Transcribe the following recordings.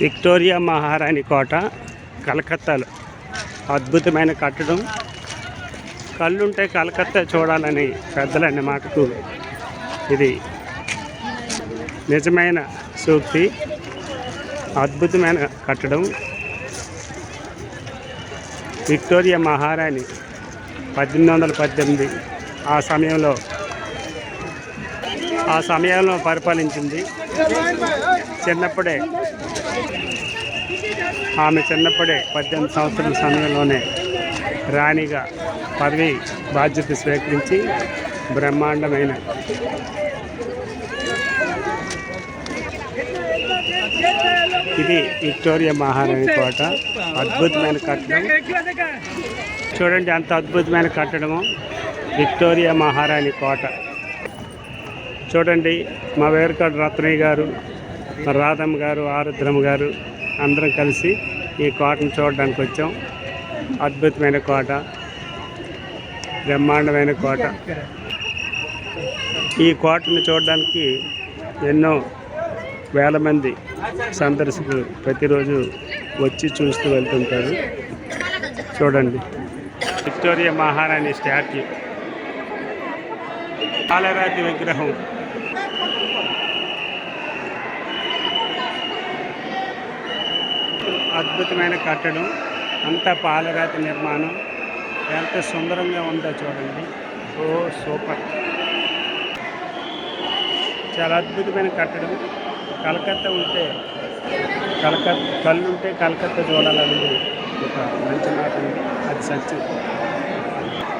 Victoria మహారాణి కోట కలకత్తాలో. అద్భుతమైన కట్టడం. కళ్ళుంటే కలకత్తా చూడాలని పెద్దలని మాటకు ఇది నిజమైన సూక్తి. అద్భుతమైన కట్టడం. విక్టోరియా మహారాణి పద్దెనిమిది వందల పద్దెనిమిది ఆ సమయంలో ఆ సమయంలో పరిపాలించింది. చిన్నప్పుడే. ఆమె చిన్నప్పుడే పద్దెనిమిది సంవత్సరాల సమయంలోనే రాణిగా పదవి బాధ్యత స్వీకరించి బ్రహ్మాండమైన ఇది విక్టోరియా మహారాణి కోట. అద్భుతమైన కట్టడం. చూడండి అంత అద్భుతమైన కట్టడము. విక్టోరియా మహారాణి కోట. చూడండి మా వేరుకాడు రత్నయ్య గారు రాధమ్మ గారు ఆరుద్రమ్మ గారు అందరం కలిసి ఈ కోటను చూడడానికి వచ్చాం. అద్భుతమైన కోట బ్రహ్మాండమైన కోట. ఈ కోటను చూడడానికి ఎన్నో వేల మంది సందర్శకులు ప్రతిరోజు వచ్చి చూస్తూ వెళ్తుంటారు. చూడండి విక్టోరియా మహారాణి స్టాట్యూ. పాలరాతి విగ్రహం. అద్భుతమైన కట్టడం అంతా పాలరాతి నిర్మాణం ఎంత సుందరంగా ఉందో చూడండి. ఓ సూపర్. చాలా అద్భుతమైన కట్టడం. కలకత్తా ఉంటే కలకత్తా కళ్ళు ఉంటే కలకత్తా చూడాలనేది. ఒక మంచి మాట అది సత్యం.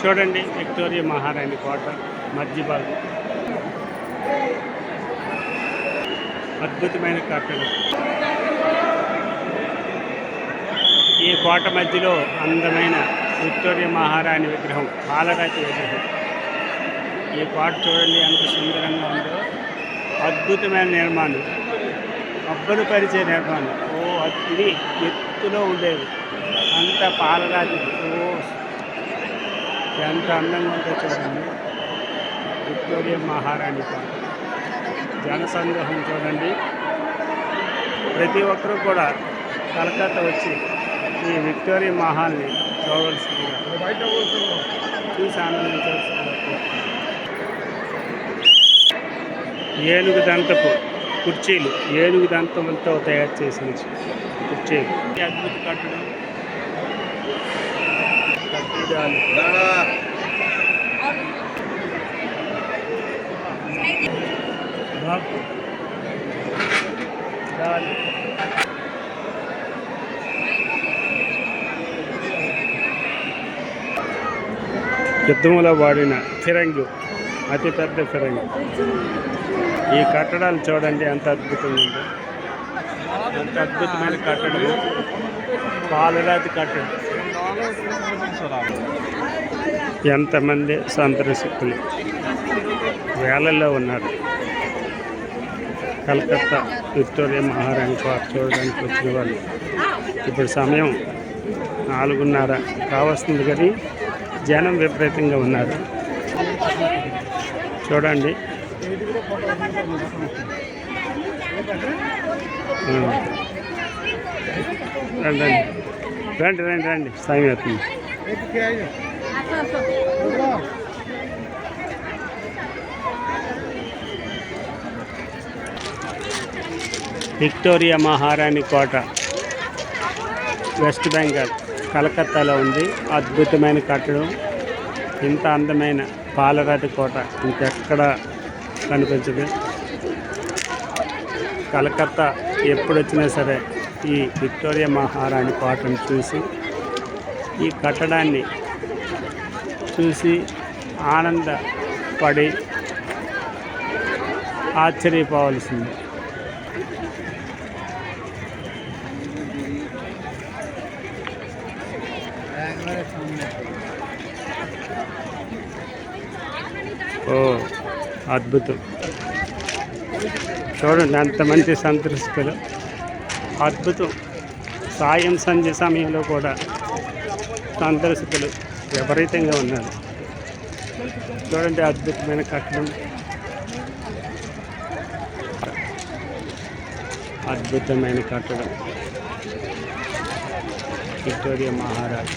చూడండి విక్టోరియా మహారాణి కోట మధ్య భాగం అద్భుతమైన కట్టడం. ఈ కోట మధ్యలో అందమైన విక్టోరియా మహారాణి విగ్రహం పాలరాతి విగ్రహం. ఈ కోట చూడండి ఎంత సుందరంగా ఉందో. అద్భుతమైన నిర్మాణం. అబ్బలు పరిచే నిర్మాణం. ఓ అద్- ఇది ఎత్తులో ఉండేది. అంత పాలరాతి ఓ ఎంత అందంగా ఉందో చూడండి. విక్టోరియా మహారాణి కోట. జనసందోహం చూడండి. ప్రతి ఒక్కరూ కూడా కలకత్తా వచ్చి ఈ విక్టోరియా మహల్ని చూడవలసిందిగా చూసి ఆనందించవలసింది ఏనుగు దంతపు కుర్చీలు ఏనుగు దంతములతో తయారు చేసిన కుర్చీలు. అద్భుత కట్టడం. కట్టడాలు. యుద్ధంలో వాడిన ఫిరంగి అతిపెద్ద ఫిరంగి. ఈ కట్టడాలు చూడండి ఎంత అద్భుతంగా ఉంది. ఎంత అద్భుతమైన కట్టడం పాలరాతి కట్టడం. ఎంతమంది సందర్శకులు వేలల్లో ఉన్నారు. కలకత్తా విక్టోరియా మహారాణి పార్క్ చూడడానికి వచ్చిన వాళ్ళు. ఇప్పుడు సమయం నాలుగున్నర కావస్తుంది కానీ జనం విపరీతంగా ఉన్నారు. చూడండి. రండి రండి. రండి రండి రండి. సమయం అవుతుంది. విక్టోరియా మహారాణి కోట వెస్ట్ బెంగాల్. కలకత్తాలో ఉంది. అద్భుతమైన కట్టడం ఇంత అందమైన పాలరాతి కోట ఇంకెక్కడ కనిపించదు. కలకత్తా ఎప్పుడు వచ్చినా సరే ఈ విక్టోరియా మహారాణి కోటను చూసి ఈ కట్టడాన్ని చూసి ఆనందపడి ఆశ్చర్యపోవలసింది. ఓ అద్భుతం. చూడండి అంత మంచి సందర్శకులు అద్భుతం. సాయం సంధ్య సమయంలో కూడా సందర్శకులు విపరీతంగా ఉన్నారు. చూడండి అద్భుతమైన కట్టడం అద్భుతమైన కట్టడం. విక్టోరియా మహారాజ్.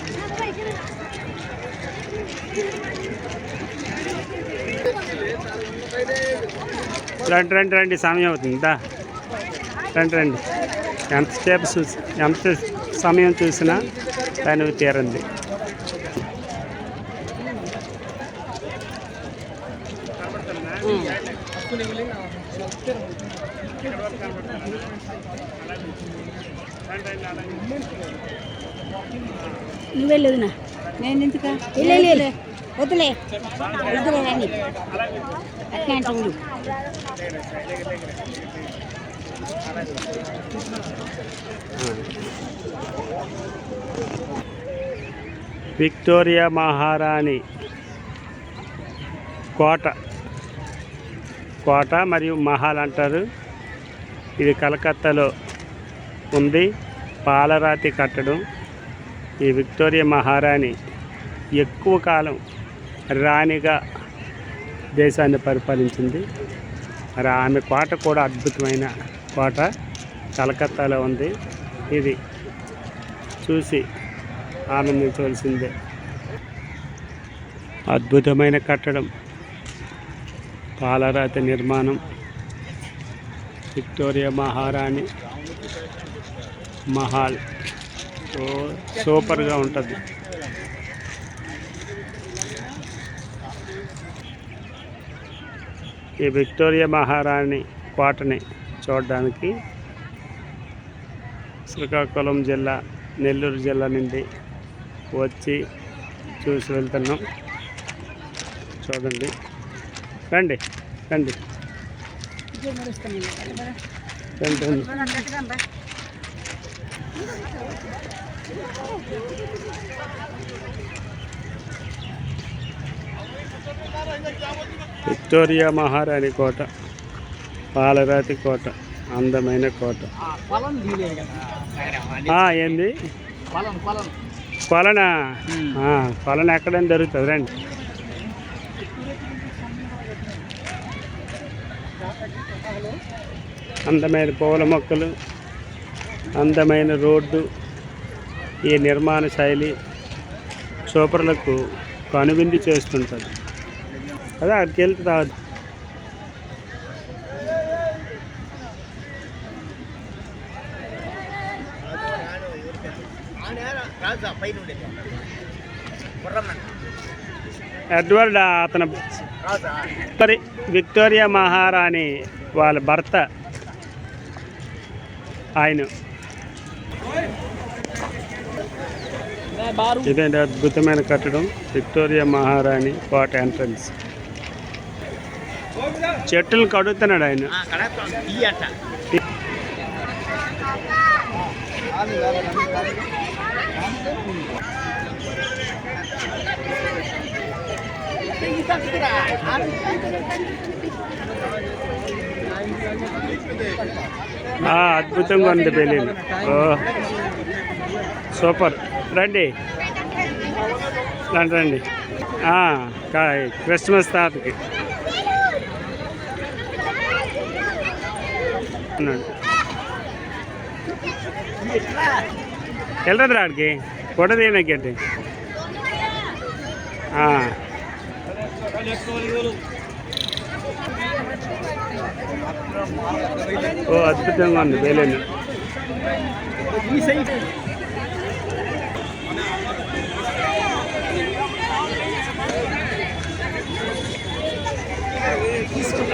రండి రండి రండి సమయం అవుతుందా. రండి రండి. ఎంతసేపు చూసి ఎంత సమయం చూసినా దాని తీరంది నువ్వే లేదునా నేను ఎందుకు? లేదు వద్దులే. వద్దులే అని అట్లా అంటే ఉండు. విక్టోరియా మహారాణి కోట. కోట మరియు మహల్ అంటారు. ఇది కలకత్తాలో ఉంది. పాలరాతి కట్టడం. ఈ విక్టోరియా మహారాణి ఎక్కువ కాలం రాణిగా దేశాన్ని పరిపాలించింది. మరి ఆమె కోట కూడా అద్భుతమైన కోట కలకత్తాలో ఉంది. ఇది చూసి ఆనందించవలసిందే. అద్భుతమైన కట్టడం. పాలరాతి నిర్మాణం. విక్టోరియా మహారాణి మహాల్. సూపర్గా ఉంటుంది. ఈ విక్టోరియా మహారాణి కోటని చూడడానికి శ్రీకాకుళం జిల్లా నెల్లూరు జిల్లా నుండి వచ్చి చూసి వెళ్తున్నాం. చూడండి. రండి రండి. రండి రండి. విక్టోరియా మహారాణి కోట పాలరాతి కోట అందమైన కోట. ఏంది? కొలన కొలన ఎక్కడైనా దొరుకుతుంది రండి. అందమైన పూల మొక్కలు అందమైన రోడ్డు ఈ నిర్మాణ శైలి చూపరులకు కనువిందు చేస్తుంటుంది. అదే అక్కడికి గుర్రమ్మ ఎడ్వర్డ్ అతను మరి విక్టోరియా మహారాణి వాళ్ళ భర్త ఆయన. ఇదేంటి అద్భుతమైన కట్టడం? విక్టోరియా మహారాణి కోట ఎంట్రన్స్. చెట్టులు కడుగుతున్నాడు ఆయన. అద్భుతంగా ఉంది బెలూన్ ఓ సూపర్. రండి. రండి రండి. క్రిస్మస్ తాతకి. వెళ్ళదు రాడికి కొట్టది ఓ అద్భుతంగా ఉంది వేలేని ఈ సైడ్